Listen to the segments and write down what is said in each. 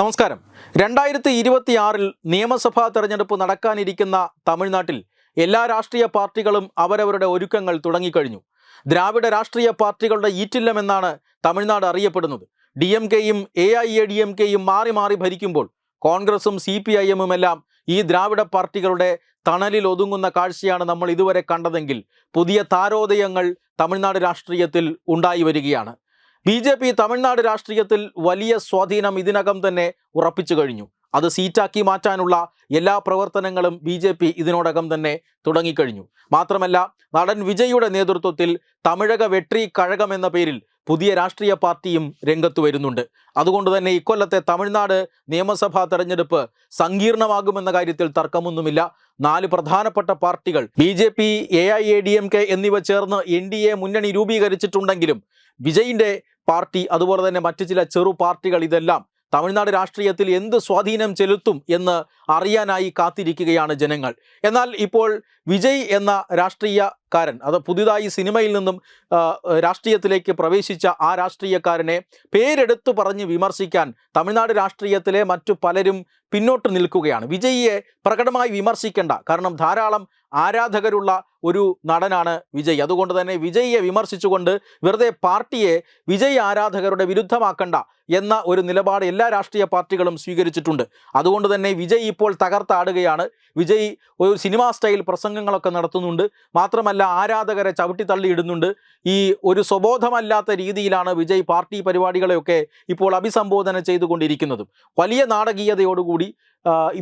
നമസ്കാരം. രണ്ടായിരത്തി ഇരുപത്തിയാറിൽ നിയമസഭാ തെരഞ്ഞെടുപ്പ് നടക്കാനിരിക്കുന്ന തമിഴ്നാട്ടിൽ എല്ലാ രാഷ്ട്രീയ പാർട്ടികളും അവരവരുടെ ഒരുക്കങ്ങൾ തുടങ്ങിക്കഴിഞ്ഞു. ദ്രാവിഡ രാഷ്ട്രീയ പാർട്ടികളുടെ ഈറ്റില്ലമെന്നാണ് തമിഴ്നാട് അറിയപ്പെടുന്നത്. ഡി എം കെയും A I A D M കെയും മാറി മാറി ഭരിക്കുമ്പോൾ കോൺഗ്രസും സി പി ഐ എമ്മും എല്ലാം ഈ ദ്രാവിഡ പാർട്ടികളുടെ തണലിൽ ഒതുങ്ങുന്ന കാഴ്ചയാണ് നമ്മൾ ഇതുവരെ കണ്ടതെങ്കിൽ പുതിയ താരോദയങ്ങൾ തമിഴ്നാട് രാഷ്ട്രീയത്തിൽ ഉണ്ടായി വരികയാണ്. ബി ജെ പി തമിഴ്നാട് രാഷ്ട്രീയത്തിൽ വലിയ സ്വാധീനം ഇതിനകം തന്നെ ഉറപ്പിച്ചു കഴിഞ്ഞു. അത് സീറ്റാക്കി മാറ്റാനുള്ള എല്ലാ പ്രവർത്തനങ്ങളും ബി ജെ പി ഇതിനോടകം തന്നെ തുടങ്ങിക്കഴിഞ്ഞു. മാത്രമല്ല നടൻ വിജയുടെ നേതൃത്വത്തിൽ തമിഴക വെട്രി കഴകം എന്ന പേരിൽ പുതിയ രാഷ്ട്രീയ പാർട്ടിയും രംഗത്ത് വരുന്നുണ്ട്. അതുകൊണ്ട് തന്നെ ഇക്കൊല്ലത്തെ തമിഴ്നാട് നിയമസഭാ തെരഞ്ഞെടുപ്പ് സങ്കീർണമാകുമെന്ന കാര്യത്തിൽ തർക്കമൊന്നുമില്ല. നാല് പ്രധാനപ്പെട്ട പാർട്ടികൾ B J P A I A D M K എന്നിവ ചേർന്ന് എൻ ഡി എ മുന്നണി രൂപീകരിച്ചിട്ടുണ്ടെങ്കിലും വിജയിന്റെ പാർട്ടി അതുപോലെ തന്നെ മറ്റു ചില ചെറു പാർട്ടികൾ ഇതെല്ലാം തമിഴ്നാട് രാഷ്ട്രീയത്തിൽ എന്ത് സ്വാധീനം ചെലുത്തും എന്ന് അറിയാനായി കാത്തിരിക്കുകയാണ് ജനങ്ങൾ. എന്നാൽ ഇപ്പോൾ വിജയ് എന്ന രാഷ്ട്രീയക്കാരൻ അത് പുതിയതായി സിനിമയിൽ നിന്നും രാഷ്ട്രീയത്തിലേക്ക് പ്രവേശിച്ച ആ രാഷ്ട്രീയക്കാരനെ പേരെടുത്തു പറഞ്ഞ് വിമർശിക്കാൻ തമിഴ്നാട് രാഷ്ട്രീയത്തിലെ മറ്റു പലരും പിന്നോട്ട് നിൽക്കുകയാണ്. വിജയിയെ പ്രകടമായി വിമർശിക്കേണ്ട കാരണം ധാരാളം ആരാധകരുള്ള ഒരു നടനാണ് വിജയ്. അതുകൊണ്ട് തന്നെ വിജയിയെ വിമർശിച്ചുകൊണ്ട് വെറുതെ പാർട്ടിയെ വിജയ് ആരാധകരുടെ വിരുദ്ധമാക്കണ്ട എന്ന ഒരു നിലപാട് എല്ലാ രാഷ്ട്രീയ പാർട്ടികളും സ്വീകരിച്ചിട്ടുണ്ട്. അതുകൊണ്ട് തന്നെ വിജയ് ഇപ്പോൾ തകർത്താടുകയാണ്. വിജയ് ഒരു സിനിമാ സ്റ്റൈൽ പ്രസംഗങ്ങളൊക്കെ നടത്തുന്നുണ്ട്. മാത്രമല്ല ആരാധകരെ ചവിട്ടി തള്ളിയിടുന്നുണ്ട്. ഈ ഒരു സ്വബോധമല്ലാത്ത രീതിയിലാണ് വിജയ് പാർട്ടി പരിപാടികളെയൊക്കെ ഇപ്പോൾ അഭിസംബോധന ചെയ്തുകൊണ്ടിരിക്കുന്നതും. വലിയ നാടകീയതയോടുകൂടി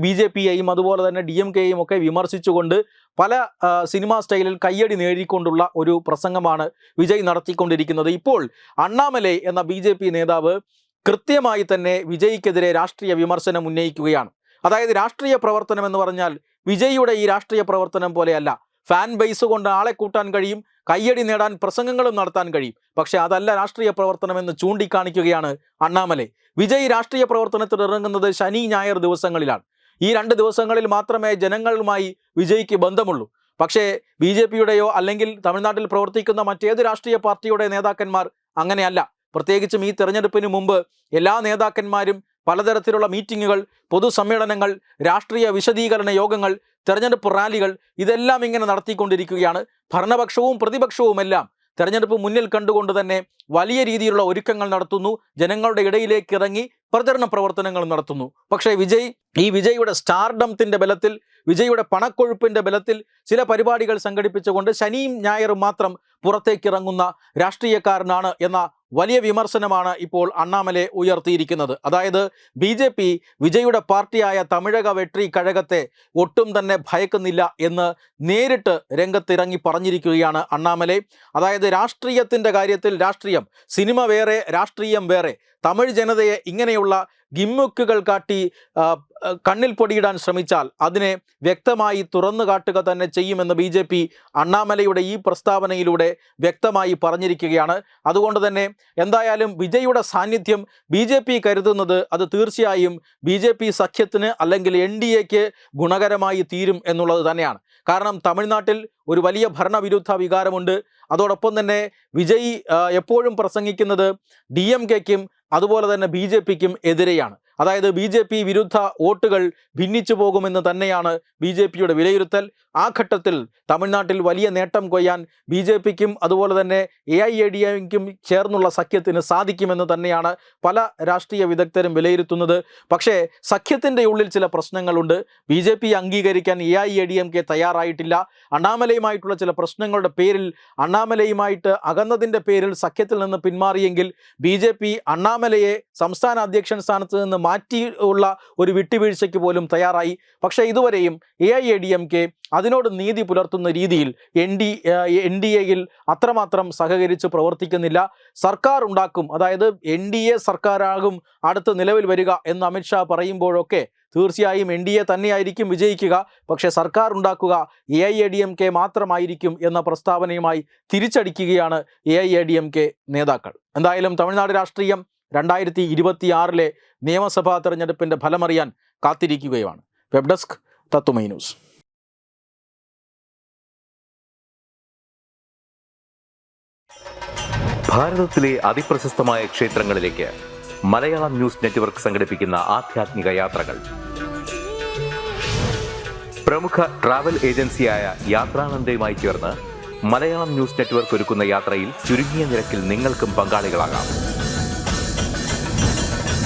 ബി ജെ പിയെയും അതുപോലെ തന്നെ ഡി എം കെയും ഒക്കെ വിമർശിച്ചുകൊണ്ട് പല സിനിമാ സ്റ്റൈലിൽ കയ്യടി നേടിക്കൊണ്ടുള്ള ഒരു പ്രസംഗമാണ് വിജയ് നടത്തിക്കൊണ്ടിരിക്കുന്നത്. ഇപ്പോൾ അണ്ണാമലൈ എന്ന ബി നേതാവ് കൃത്യമായി തന്നെ വിജയ്ക്കെതിരെ രാഷ്ട്രീയ വിമർശനം ഉന്നയിക്കുകയാണ്. അതായത് രാഷ്ട്രീയ പ്രവർത്തനം എന്ന് പറഞ്ഞാൽ വിജയിയുടെ ഈ രാഷ്ട്രീയ പ്രവർത്തനം പോലെയല്ല. ഫാൻ ബേസ് കൊണ്ട് ആളെ കൂട്ടാൻ കഴിയും കയ്യടി നേടാൻ പ്രസംഗങ്ങളും നടത്താൻ കഴിയും. പക്ഷേ അതല്ല രാഷ്ട്രീയ പ്രവർത്തനം എന്ന് ചൂണ്ടിക്കാണിക്കുകയാണ് അണ്ണാമലൈ. വിജയ് രാഷ്ട്രീയ പ്രവർത്തനത്തിൽ ഇറങ്ങുന്നത് ശനി ഞായർ ദിവസങ്ങളിലാണ്. ഈ രണ്ട് ദിവസങ്ങളിൽ മാത്രമേ ജനങ്ങളുമായി വിജയിക്ക് ബന്ധമുള്ളൂ. പക്ഷേ ബി ജെ പിയുടെയോ അല്ലെങ്കിൽ തമിഴ്നാട്ടിൽ പ്രവർത്തിക്കുന്ന മറ്റേത് രാഷ്ട്രീയ പാർട്ടിയുടെ നേതാക്കന്മാർ അങ്ങനെയല്ല. പ്രത്യേകിച്ചും ഈ തെരഞ്ഞെടുപ്പിന് മുമ്പ് എല്ലാ നേതാക്കന്മാരും പലതരത്തിലുള്ള മീറ്റിങ്ങുകൾ പൊതുസമ്മേളനങ്ങൾ രാഷ്ട്രീയ വിശദീകരണ യോഗങ്ങൾ തെരഞ്ഞെടുപ്പ് റാലികൾ ഇതെല്ലാം ഇങ്ങനെ നടത്തിക്കൊണ്ടിരിക്കുകയാണ്. ഭരണപക്ഷവും പ്രതിപക്ഷവുമെല്ലാം തെരഞ്ഞെടുപ്പ് മുന്നിൽ കണ്ടുകൊണ്ട് തന്നെ വലിയ രീതിയിലുള്ള ഒരുക്കങ്ങൾ നടത്തുന്നു. ജനങ്ങളുടെ ഇടയിലേക്ക് ഇറങ്ങി പ്രചരണ പ്രവർത്തനങ്ങൾ നടത്തുന്നു. പക്ഷേ വിജയ് ഈ വിജയുടെ സ്റ്റാർഡംത്തിന്റെ ബലത്തിൽ വിജയുടെ പണക്കൊഴുപ്പിന്റെ ബലത്തിൽ ചില പരിപാടികൾ സംഘടിപ്പിച്ചുകൊണ്ട് ശനിയും ഞായറും മാത്രം പുറത്തേക്കിറങ്ങുന്ന രാഷ്ട്രീയക്കാരനാണ് എന്ന വലിയ വിമർശനമാണ് ഇപ്പോൾ അണ്ണാമലെ ഉയർത്തിയിരിക്കുന്നത്. അതായത് ബി ജെ പി വിജയുടെ പാർട്ടിയായ തമിഴക വെട്രി കഴകത്തെ ഒട്ടും തന്നെ ഭയക്കുന്നില്ല എന്ന് നേരിട്ട് രംഗത്തിറങ്ങി പറഞ്ഞിരിക്കുകയാണ് അണ്ണാമലെ. അതായത് രാഷ്ട്രീയത്തിന്റെ കാര്യത്തിൽ രാഷ്ട്രീയം സിനിമ വേറെ രാഷ്ട്രീയം വേറെ തമിഴ് ജനതയെ ഇങ്ങനെയുള്ള ഗിമ്മുക്കുകൾ കാട്ടി കണ്ണിൽ പൊടിയിടാൻ ശ്രമിച്ചാൽ അതിനെ വ്യക്തമായി തുറന്നു കാട്ടുക തന്നെ ചെയ്യുമെന്ന് ബി ജെ പി അണ്ണാമലയുടെ ഈ പ്രസ്താവനയിലൂടെ വ്യക്തമായി പറഞ്ഞിരിക്കുകയാണ്. അതുകൊണ്ട് തന്നെ എന്തായാലും വിജയുടെ സാന്നിധ്യം ബി ജെ പി കരുതുന്നത് അത് തീർച്ചയായും ബി ജെ പി സഖ്യത്തിന് അല്ലെങ്കിൽ എൻ ഡി എക്ക് ഗുണകരമായി തീരും എന്നുള്ളത് തന്നെയാണ്. കാരണം തമിഴ്നാട്ടിൽ ഒരു വലിയ ഭരണവിരുദ്ധ വികാരമുണ്ട്. അതോടൊപ്പം തന്നെ വിജയ് എപ്പോഴും പ്രസംഗിക്കുന്നത് ഡി എം കെക്കും അതുപോലെ തന്നെ ബി ജെ പിക്കും എതിരെയാണ്. അതായത് ബി ജെ പി വിരുദ്ധ വോട്ടുകൾ ഭിന്നിച്ചു പോകുമെന്ന് തന്നെയാണ് ബി ജെ പിയുടെ വിലയിരുത്തൽ. ആ ഘട്ടത്തിൽ തമിഴ്നാട്ടിൽ വലിയ നേട്ടം കൊയ്യാൻ ബി ജെ പിക്കും അതുപോലെ തന്നെ എ ഐ എ ഡി എക്കും ചേർന്നുള്ള സഖ്യത്തിന് സാധിക്കുമെന്ന് തന്നെയാണ് പല രാഷ്ട്രീയ വിദഗ്ധരും വിലയിരുത്തുന്നത്. പക്ഷേ സഖ്യത്തിന്റെ ഉള്ളിൽ ചില പ്രശ്നങ്ങളുണ്ട്. ബി ജെ പി അംഗീകരിക്കാൻ A I A D M K തയ്യാറായിട്ടില്ല. അണ്ണാമലയുമായിട്ടുള്ള ചില പ്രശ്നങ്ങളുടെ പേരിൽ അണ്ണാമലയുമായിട്ട് അകന്നതിന്റെ പേരിൽ സഖ്യത്തിൽ നിന്ന് പിന്മാറിയെങ്കിൽ ബി ജെ പി അണ്ണാമലയെ സംസ്ഥാന അധ്യക്ഷൻ സ്ഥാനത്ത് നിന്ന് മാറ്റി ഉള്ള ഒരു വിട്ടുവീഴ്ചയ്ക്ക് പോലും തയ്യാറായി. പക്ഷേ ഇതുവരെയും A I A D M K അതിനോട് നീതി പുലർത്തുന്ന രീതിയിൽ എൻ ഡി എൻ ഡി എയിൽ അത്രമാത്രം സഹകരിച്ച് പ്രവർത്തിക്കുന്നില്ല. സർക്കാർ ഉണ്ടാക്കും അതായത് എൻ ഡി എ സർക്കാരാകും അടുത്ത് നിലവിൽ വരിക എന്ന് അമിത്ഷാ പറയുമ്പോഴൊക്കെ തീർച്ചയായും എൻ ഡി എ തന്നെയായിരിക്കും വിജയിക്കുക. പക്ഷേ സർക്കാർ ഉണ്ടാക്കുക A I A D M K മാത്രമായിരിക്കും എന്ന പ്രസ്താവനയുമായി തിരിച്ചടിക്കുകയാണ് A I A D M K നേതാക്കൾ. എന്തായാലും തമിഴ്നാട് രാഷ്ട്രീയം രണ്ടായിരത്തി ഇരുപത്തിയാറിലെ നിയമസഭാ തെരഞ്ഞെടുപ്പിന്റെ ഫലമറിയാൻ കാത്തിരിക്കുകയുമാണ് വെബ് ഡെസ്ക് തത്തുമൈ ന്യൂസ്. അതിപ്രശസ്തമായ ക്ഷേത്രങ്ങളിലേക്ക് മലയാളം ന്യൂസ് നെറ്റ്വർക്ക് സംഘടിപ്പിക്കുന്ന യാത്രകൾ. പ്രമുഖ ഏജൻസിയായ മലയാളം ന്യൂസ് നെറ്റ്വർക്ക് ഒരുക്കുന്ന യാത്രയിൽ ചുരുങ്ങിയ നിരക്കിൽ പങ്കാളികളാകാം.